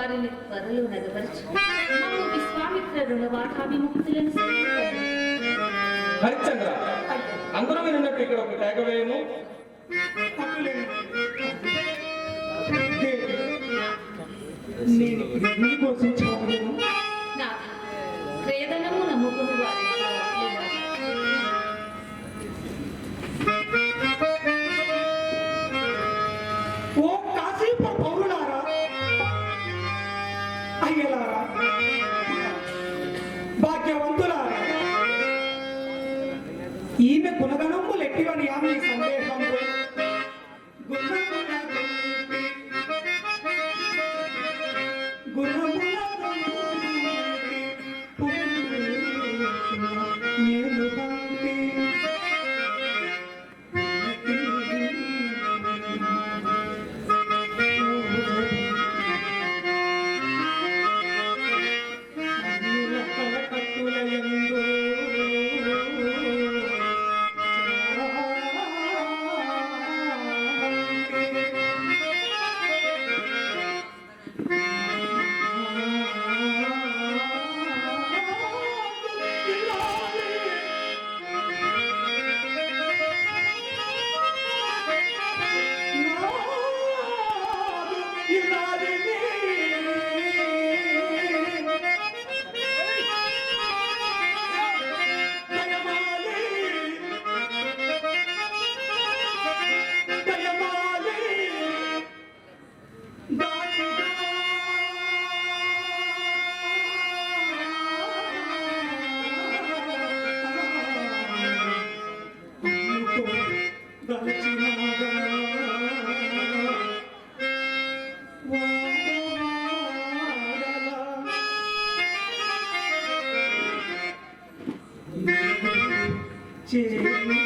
వారిని త్వరలో నగపరచు. విశ్వామిత్ర రుణవాటా విముక్తులను సమీపండి. హరిశ్చంద్ర అందరూ విన్నట్టు ఇక్కడ ఒక కేక వేయము. నేను నీకోసం క్రేదనము నమ్ముకుని వారి ఈమె గుణగణము లెట్టివని ఆమె సందేహం గుణముల 谢谢。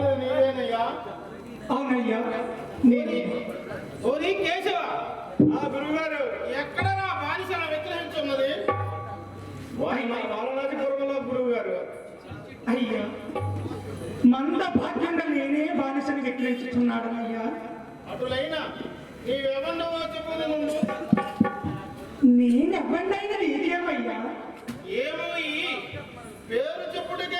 పలికినది నీవేనయ్యా? అవునయ్యా నేనే. ఓరి కేశవ ఆ గురుగారు ఎక్కడ నా బానిసను విగ్రహించున్నది బాలరాజపురంలో గురువు గారు అయ్యా మంద భాగ్యంగా నేనే బానిసని విక్రయించుతున్నాడనయ్యా అటులైన నీవెవన్నవో చెప్పుది ముందు నేనెవ్వండైనా నీకేమయ్యా ఏమో పేరు చెప్పుడికే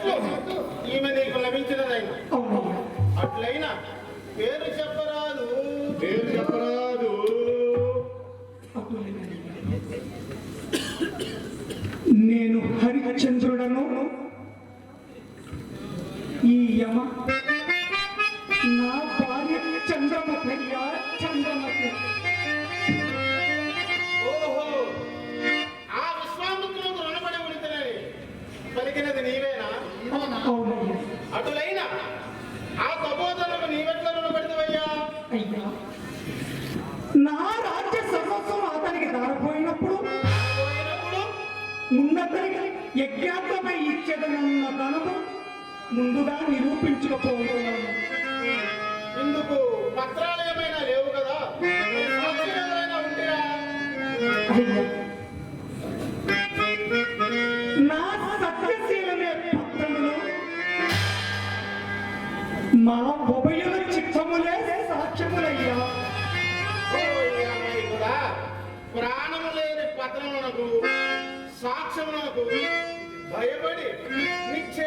లభించినట్లు ఈమె నీకు లభించినదైన. అట్లయినా పేరు చెప్పరాదు యజ్ఞార్థమై ఇచ్చేదనన్న ధనము ముందుగా నిరూపించకపోతున్నాను ఇందుకు పత్రాలు ఏమైనా లేవు కదా? నా సత్యశీలమే పత్రములు మా సాక్ష్యమునకు భయపడి నిత్య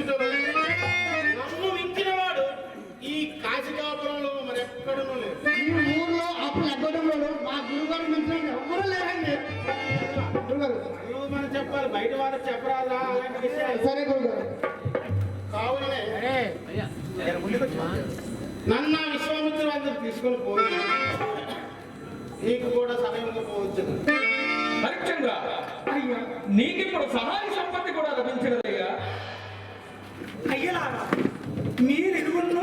నన్ను మించినవాడు ఈ కాశికాపురంలో మరెక్కడనూ లేదు ఈ ఊర్లో అప్పుడు ఎక్కడంలో మా గురుగారు మించిన ఎవ్వరూ లేరండి. గురుగారు. మనం చెప్పాలి బయట వాళ్ళకి చెప్పరాదా అలాంటి విషయాలు? సరే గురుగారు. కావులనే నన్ను అందరు తీసుకొని పోయి నీకు కూడా సమయంగా పోవచ్చు. హరిశ్చంద్ర అయ్యా. నీకిప్పుడు సహాయ సంపత్తి కూడా లభించినదయ్యా మీరు మహాబ్రాహ్మణులు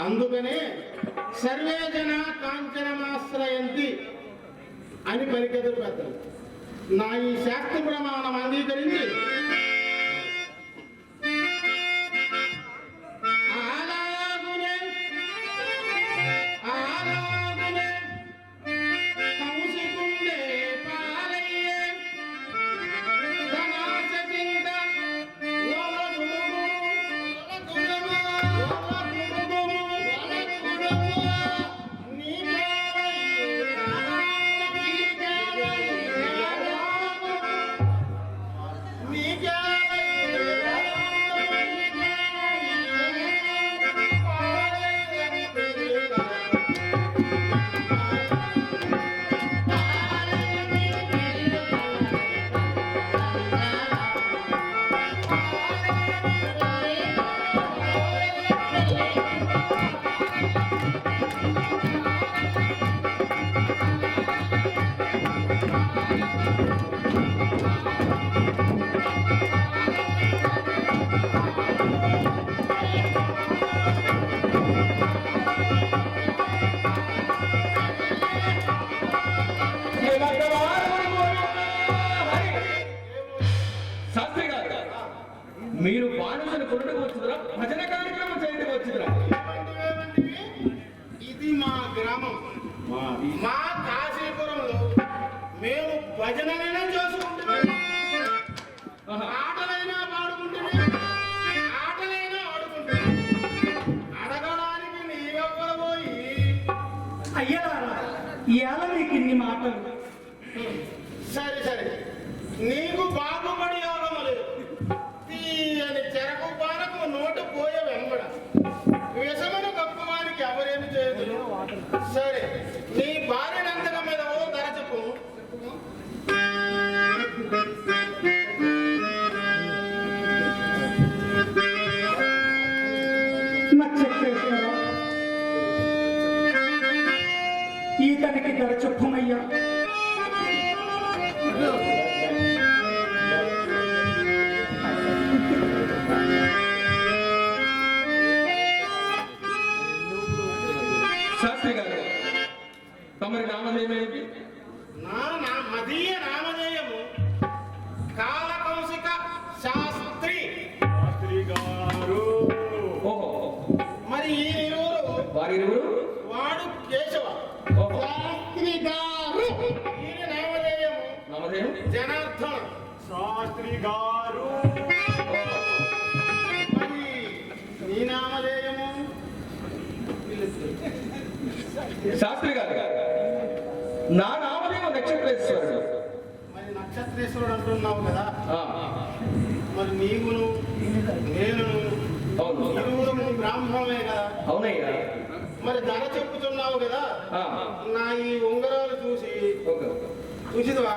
అందుకనే సర్వే జన కాంచనమాశ్రయంతి అని పరిగెదురు పెద్దలు నా ఈ శాస్త్ర ప్రమాణం అంగీకరించి మీరు బానిసలు కొనుడు వచ్చిందా భజన ఉదయం జనార్దన్. శాస్త్రి గారు. మరి నీ నామధేయము? శాస్త్రి గారు. నా నామధేయం నక్షత్రేశ్వరుడు. మరి నక్షత్రేశ్వరుడు అంటున్నావు కదా? మరి నీవును నేను ఇరువురు బ్రాహ్మణమే కదా? అవునయ్యా. మరి ధర చెప్పుతున్నావు కదా? నా ఈ ఉంగరాలు చూసి చూసిదివా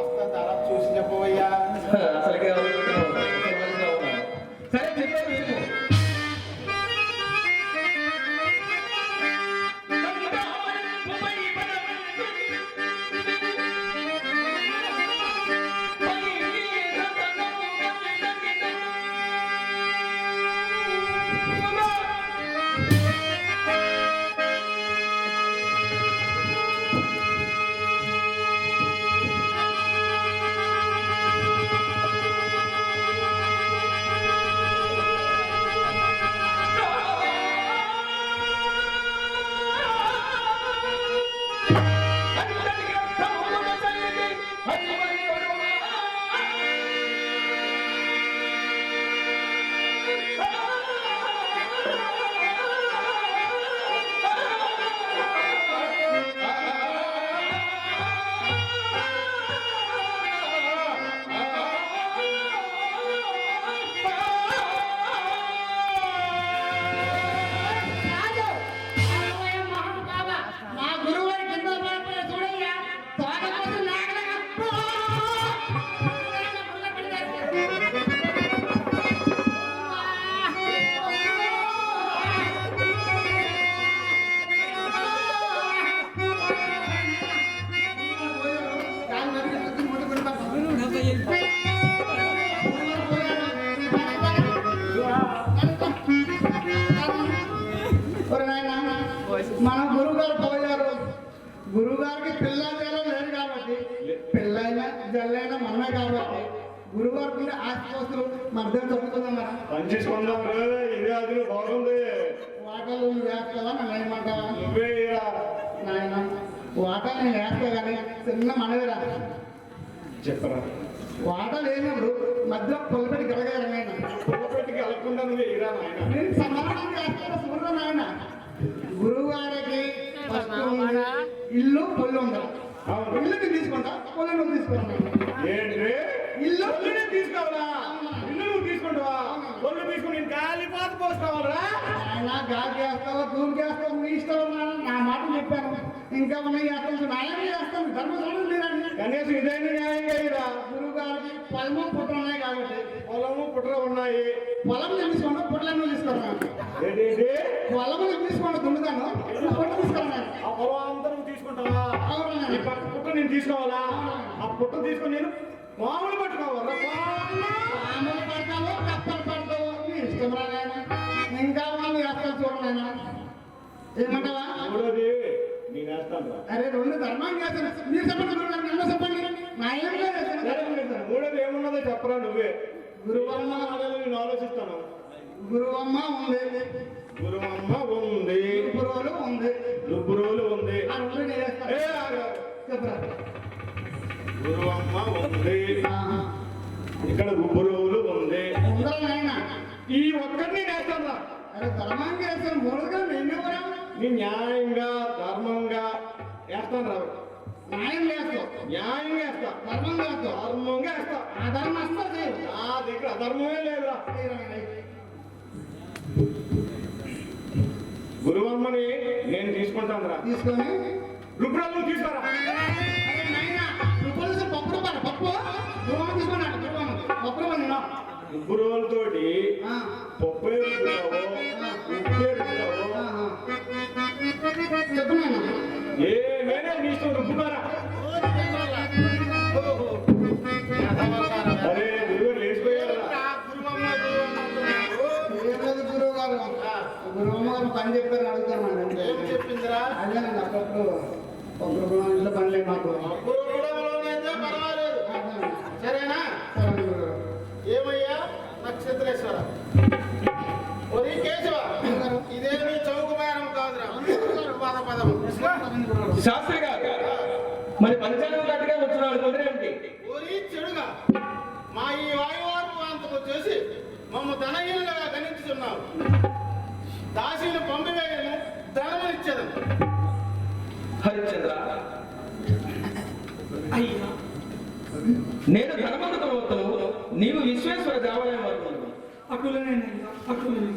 మన గురువు గారు పోయారు గురువు గారికి పిల్ల లేదు కాబట్టి పిల్లైనా జల్లైనా మనమే కాబట్టి గురువు గారికి ఉండే ఆస్తిపోస్తులు మధ్య దొరుకుతున్నాం కదా పనిచేసుకుందాం ఇదే అది బాగుంది వాటలు నువ్వు వేస్తావా నన్ను వేస్తా కానీ చిన్న మనవిరా చెప్పరా? వాటాలు లేనప్పుడు మధ్యలో పొలపెట్టి గలగారు నాయన. పొలపెట్టికి వెళ్ళకుండా నువ్వే ఇరా నాయన. నేను సమానం చేస్తాను చూడరా నాయన. గురువారికి ఇల్లు పొల్లు ఉందా. ఇల్లు నేను తీసుకుంటా? పొల్లు నువ్వు తీసుకుంటాను ఏంటి? ఇల్లు? నేను తీసుకోవాలా ఇల్లు నువ్వు తీసుకుంటావా? ఒళ్ళు తీసుకుని నేను కాలిపాత పోసుకోవాలరా? ఆయన గాలి చేస్తావా? తూరు చేస్తావు? మీ ఇష్టం నాన్న. నా మాట చెప్పాను. ఇంకా ఉన్నాయి చేస్తాను నాయన చేస్తాను ధర్మశాల లేదండి కనీసం ఇదైనా న్యాయంగా ఇరా గురువు గారికి పొలము పుట్ట ఉన్నాయి కాబట్టి. పొలము పుట్ర ఉన్నాయి. పొలం నేను తీసుకుంటా పుట్టలను తీసుకున్నాను ఏంటి పొలం నేను తీసుకుంటా దున్నుతాను? పుట్ట తీసుకున్నాను ఆ పొలం అంతా నువ్వు తీసుకుంటావా? ఈ పక్క పుట్ట నేను తీసుకోవాలా? ఆ పుట్ట తీసుకొని నేను మామూలు పట్టుకోవాలా? పడతావో కప్పలు పడతావో. ఇష్టం రా నాయన. ఇంకా వాళ్ళు చేస్తాను చూడలేనా? ఏమంటావా? అరే రెండు ధర్మాన్ని చేస్తాను. మీరు చెప్పండి నన్ను చెప్పండి. నా ఏం లేదు. మూడోది ఏమున్నదో చెప్పరా నువ్వే. గురువమ్మ నేను ఆలోచిస్తాను. గురువమ్మ ఉంది. గురువమ్మ ఉంది. గురువులు ఉంది. దుబ్బురోలు ఉంది. గురువమ్మ ఉంది. ఇక్కడ రుబ్బురోలు ఉంది. ఈ ఒక్కరిని నేస్తాను ధర్మాన్ని చేస్తాను మూడుగా నేనెవరా నీ న్యాయంగా ధర్మంగా వేస్తాను రా న్యాయం చేస్తావు. న్యాయంగా వేస్తా ధర్మం చేస్తావు. ధర్మంగా వేస్తా. ఆ ధర్మం అస్సలు చేయవు. నా దగ్గర అధర్మమే లేదురా. గురువమ్మని నేను తీసుకుంటాను రా. తీసుకొని? రుబ్బురాలు తీసుకురా పప్పు? పప్పు గురువమ్మ తీసుకున్నాడు గురువమ్మ పప్పు ఆ, పప్పు రుబ్బుతావో ఉప్పు ఏమైనా నీ ఇష్టం రుబ్బుతారా అరే నువ్వు లేచిపోయారా? గురువు గారు పని చెప్పారు అడుగుతాను చెప్పిందిరా? అప్పుడప్పుడు పప్పు రూపాయలు ఇంట్లో పని లేదు మాకు. శాస్త్రి గారు మరి పంచాంగం కట్టుగా వచ్చిన వాళ్ళు కుదిరేమిటి మా ఈ వాయువార్పు అంతకు చేసి మమ్మ ధనహీనులుగా గణించుతున్నావు దాసీని పంపివేయను ధనము ఇచ్చేదను. హరిశ్చంద్ర అయ్యా. నేను ధనవంత ప్రవక్తను నీవు విశ్వేశ్వర దేవాలయం వరకు అటులనే అటులనే.